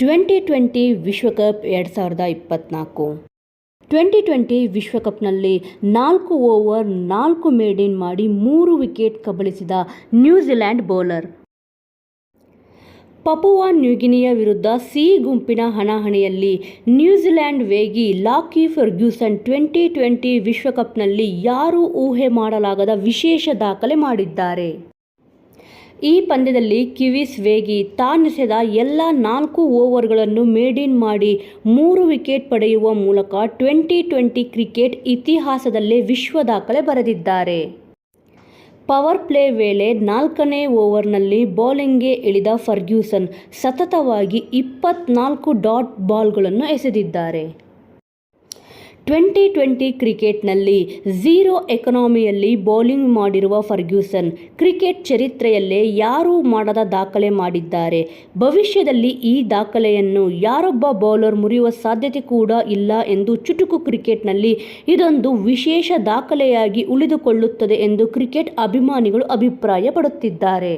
Twenty twenty ವಿಶ್ವಕಪ್ ಎರಡು ಸಾವಿರದ ಇಪ್ಪತ್ತ್ನಾಲ್ಕು ಟ್ವೆಂಟಿ ಟ್ವೆಂಟಿ ವಿಶ್ವಕಪ್ನಲ್ಲಿ ನಾಲ್ಕು ಓವರ್, ನಾಲ್ಕು ಮೇಡಿನ್ ಮಾಡಿ ಮೂರು ವಿಕೆಟ್ ಕಬಳಿಸಿದ ನ್ಯೂಜಿಲ್ಯಾಂಡ್ ಬೌಲರ್. ಪಪುವಾ ನ್ಯೂಗಿನಿಯ ವಿರುದ್ಧ ಸಿ ಗುಂಪಿನ ಹಣಾಹಣಿಯಲ್ಲಿ ನ್ಯೂಜಿಲೆಂಡ್ ವೇಗಿ ಲಾಕಿ ಫರ್ಗ್ಯೂಸನ್ ಟ್ವೆಂಟಿ ಟ್ವೆಂಟಿ ವಿಶ್ವಕಪ್ನಲ್ಲಿ ಯಾರೂ ಊಹೆ ಮಾಡಲಾಗದ ವಿಶೇಷ ದಾಖಲೆ ಮಾಡಿದ್ದಾರೆ. ಈ ಪಂದ್ಯದಲ್ಲಿ ಕಿವೀಸ್ ವೇಗಿ ತಾನೆಸೆದ ಎಲ್ಲ ನಾಲ್ಕು ಓವರ್ಗಳನ್ನು ಇನ್ ಮಾಡಿ ಮೂರು ವಿಕೆಟ್ ಪಡೆಯುವ ಮೂಲಕ ಟ್ವೆಂಟಿ ಟ್ವೆಂಟಿ ಕ್ರಿಕೆಟ್ ಇತಿಹಾಸದಲ್ಲೇ ವಿಶ್ವ ದಾಖಲೆ ಬರೆದಿದ್ದಾರೆ. ಪವರ್ ಪ್ಲೇ ವೇಳೆ ನಾಲ್ಕನೇ ಓವರ್ನಲ್ಲಿ ಬೌಲಿಂಗ್ಗೆ ಇಳಿದ ಫರ್ಗ್ಯೂಸನ್ ಸತತವಾಗಿ ಇಪ್ಪತ್ನಾಲ್ಕು ಡಾಟ್ ಬಾಲ್ಗಳನ್ನು ಎಸೆದಿದ್ದಾರೆ. ಟ್ವೆಂಟಿ ಟ್ವೆಂಟಿ ಕ್ರಿಕೆಟ್ನಲ್ಲಿ ಝೀರೋ ಎಕನಾಮಿಯಲ್ಲಿ ಬೌಲಿಂಗ್ ಮಾಡಿರುವ ಫರ್ಗ್ಯೂಸನ್, ಕ್ರಿಕೆಟ್ ಚರಿತ್ರೆಯಲ್ಲೇ ಯಾರೂ ಮಾಡದ ದಾಖಲೆ ಮಾಡಿದ್ದಾರೆ. ಭವಿಷ್ಯದಲ್ಲಿ ಈ ದಾಖಲೆಯನ್ನು ಯಾರೊಬ್ಬ ಬೌಲರ್ ಮುರಿಯುವ ಸಾಧ್ಯತೆ ಕೂಡ ಇಲ್ಲ ಎಂದು ಚುಟುಕು ಕ್ರಿಕೆಟ್ನಲ್ಲಿ ಇದೊಂದು ವಿಶೇಷ ದಾಖಲೆಯಾಗಿ ಉಳಿದುಕೊಳ್ಳುತ್ತದೆ ಎಂದು ಕ್ರಿಕೆಟ್ ಅಭಿಮಾನಿಗಳು ಅಭಿಪ್ರಾಯಪಡುತ್ತಿದ್ದಾರೆ.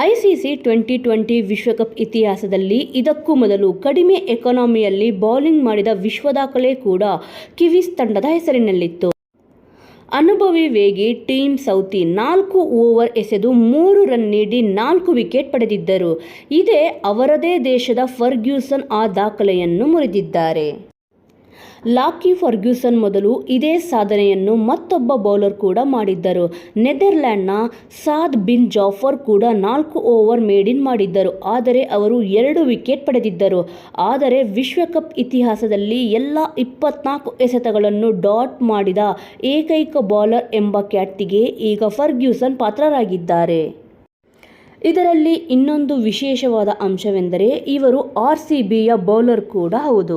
ಐಸಿಸಿ ಟ್ವೆಂಟಿ ಟ್ವೆಂಟಿ ವಿಶ್ವಕಪ್ ಇತಿಹಾಸದಲ್ಲಿ ಇದಕ್ಕೂ ಮೊದಲು ಕಡಿಮೆ ಎಕಾನಮಿಯಲ್ಲಿ ಬೌಲಿಂಗ್ ಮಾಡಿದ ವಿಶ್ವ ದಾಖಲೆ ಕೂಡ ಕಿವೀಸ್ ತಂಡದ ಹೆಸರಿನಲ್ಲಿತ್ತು. ಅನುಭವಿ ವೇಗಿ ಟೀಮ್ ಸೌತಿ ನಾಲ್ಕು ಓವರ್ ಎಸೆದು ಮೂರು ರನ್ ನೀಡಿ ನಾಲ್ಕು ವಿಕೆಟ್ ಪಡೆದಿದ್ದರು. ಇದೇ ಅವರದೇ ದೇಶದ ಫರ್ಗ್ಯೂಸನ್ ಆ ದಾಖಲೆಯನ್ನು ಮುರಿದಿದ್ದಾರೆ. ಲಾಕಿ ಫರ್ಗ್ಯೂಸನ್ ಮೊದಲು ಇದೇ ಸಾಧನೆಯನ್ನು ಮತ್ತೊಬ್ಬ ಬೌಲರ್ ಕೂಡ ಮಾಡಿದ್ದರು. ನೆದರ್ಲ್ಯಾಂಡ್ನ ಸಾದ್ ಬಿನ್ ಜಾಫರ್ ಕೂಡ ನಾಲ್ಕು ಓವರ್ ಮೇಡಿನ್ ಮಾಡಿದ್ದರು. ಆದರೆ ಅವರು ಎರಡು ವಿಕೆಟ್ ಪಡೆದಿದ್ದರು. ಆದರೆ ವಿಶ್ವಕಪ್ ಇತಿಹಾಸದಲ್ಲಿ ಎಲ್ಲ ಇಪ್ಪತ್ನಾಲ್ಕು ಎಸೆತಗಳನ್ನು ಡಾಟ್ ಮಾಡಿದ ಏಕೈಕ ಬೌಲರ್ ಎಂಬ ಖ್ಯಾತಿಗೆ ಈಗ ಫರ್ಗ್ಯೂಸನ್ ಪಾತ್ರರಾಗಿದ್ದಾರೆ. ಇದರಲ್ಲಿ ಇನ್ನೊಂದು ವಿಶೇಷವಾದ ಅಂಶವೆಂದರೆ ಇವರು ಆರ್ ಸಿ ಬಿಯ ಬೌಲರ್ ಕೂಡ ಹೌದು.